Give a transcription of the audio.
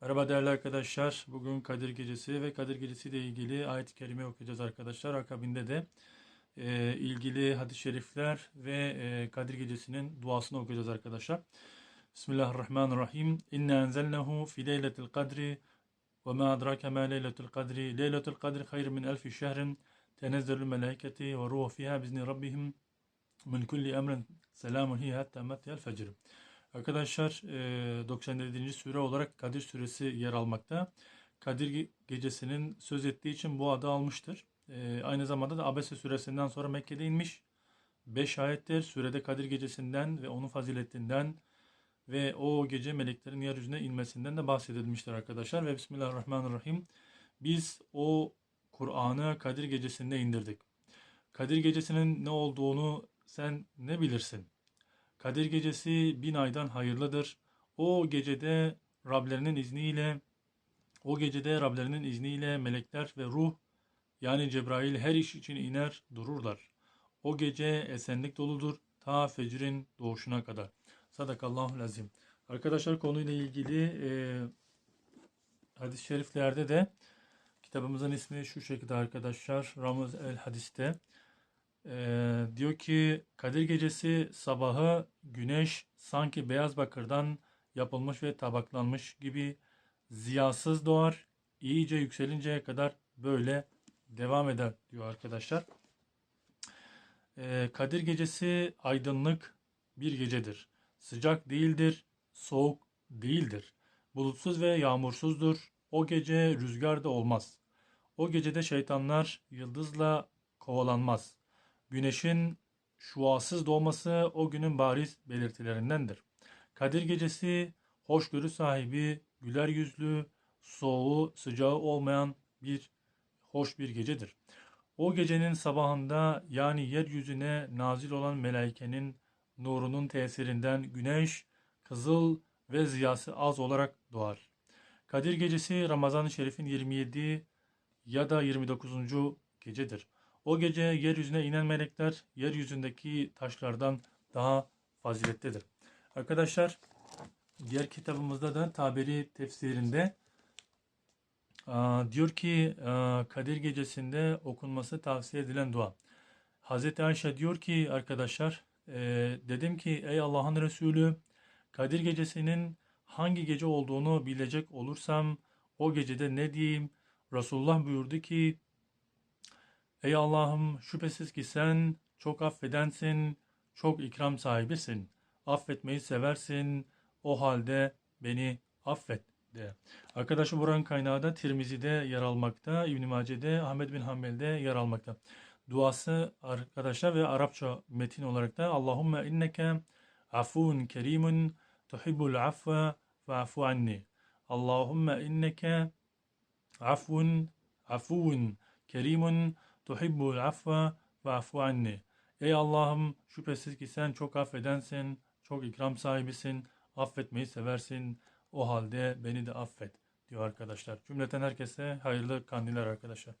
Merhaba değerli arkadaşlar. Bugün Kadir Gecesi ve Kadir Gecesi ile ilgili ayet-i kerime okuyacağız arkadaşlar. Akabinde de e, ilgili hadis-i şerifler ve e, Kadir Gecesi'nin duasını okuyacağız arkadaşlar. Bismillahirrahmanirrahim. İnne enzelnehu fi leyletil kadri ve ma adrake ma leyletul kadri. Leyletul kadri hayr min elfi şehrin tenezzelül melaiketi ve ruhu fiha bizni rabbihim min kulli emrin selamun hiye hatta matyal fecr. Arkadaşlar e, 97. sure olarak Kadir suresi yer almakta. Kadir ge- gecesinin söz ettiği için bu adı almıştır. E, aynı zamanda da Abese suresinden sonra Mekke'de inmiş. 5 ayettir. Surede Kadir gecesinden ve onun faziletinden ve o gece meleklerin yeryüzüne inmesinden de bahsedilmiştir arkadaşlar. Ve Bismillahirrahmanirrahim. Biz o Kur'an'ı Kadir gecesinde indirdik. Kadir gecesinin ne olduğunu sen ne bilirsin? Kadir gecesi bin aydan hayırlıdır. O gecede Rablerinin izniyle o gecede Rablerinin izniyle melekler ve ruh yani Cebrail her iş için iner dururlar. O gece esenlik doludur ta fecrin doğuşuna kadar. Sadakallahu lazim. Arkadaşlar konuyla ilgili e, hadis-i şeriflerde de kitabımızın ismi şu şekilde arkadaşlar. Ramuz el Hadis'te. Ee, diyor ki Kadir Gecesi sabahı güneş sanki beyaz bakırdan yapılmış ve tabaklanmış gibi ziyasız doğar. İyice yükselinceye kadar böyle devam eder diyor arkadaşlar. Ee, Kadir Gecesi aydınlık bir gecedir. Sıcak değildir, soğuk değildir. Bulutsuz ve yağmursuzdur. O gece rüzgar da olmaz. O gecede şeytanlar yıldızla kovalanmaz. Güneşin şuasız doğması o günün bariz belirtilerindendir. Kadir gecesi hoşgörü sahibi, güler yüzlü, soğuğu, sıcağı olmayan bir hoş bir gecedir. O gecenin sabahında yani yeryüzüne nazil olan melaikenin nurunun tesirinden güneş, kızıl ve ziyası az olarak doğar. Kadir gecesi Ramazan-ı Şerif'in 27 ya da 29. gecedir. O gece yeryüzüne inen melekler yeryüzündeki taşlardan daha faziletlidir. Arkadaşlar diğer kitabımızda da tabiri tefsirinde diyor ki Kadir gecesinde okunması tavsiye edilen dua. Hazreti Ayşe diyor ki arkadaşlar e, dedim ki ey Allah'ın Resulü Kadir gecesinin hangi gece olduğunu bilecek olursam o gecede ne diyeyim? Resulullah buyurdu ki Ey Allah'ım şüphesiz ki sen çok affedensin, çok ikram sahibisin. Affetmeyi seversin. O halde beni affet de. Arkadaşlar buranın kaynağı da Tirmizi'de yer almakta. İbn-i Mace'de, Ahmet bin Hanbel'de yer almakta. Duası arkadaşlar ve Arapça metin olarak da Allahümme inneke afun kerimun tuhibbul affe fa'fu anni. Allahümme inneke afun afun kerimun tuhibbul affe fa'fu anni. Ey Allah'ım şüphesiz ki sen çok affedensin, çok ikram sahibisin, affetmeyi seversin. O halde beni de affet diyor arkadaşlar. Cümleten herkese hayırlı kandiller arkadaşlar.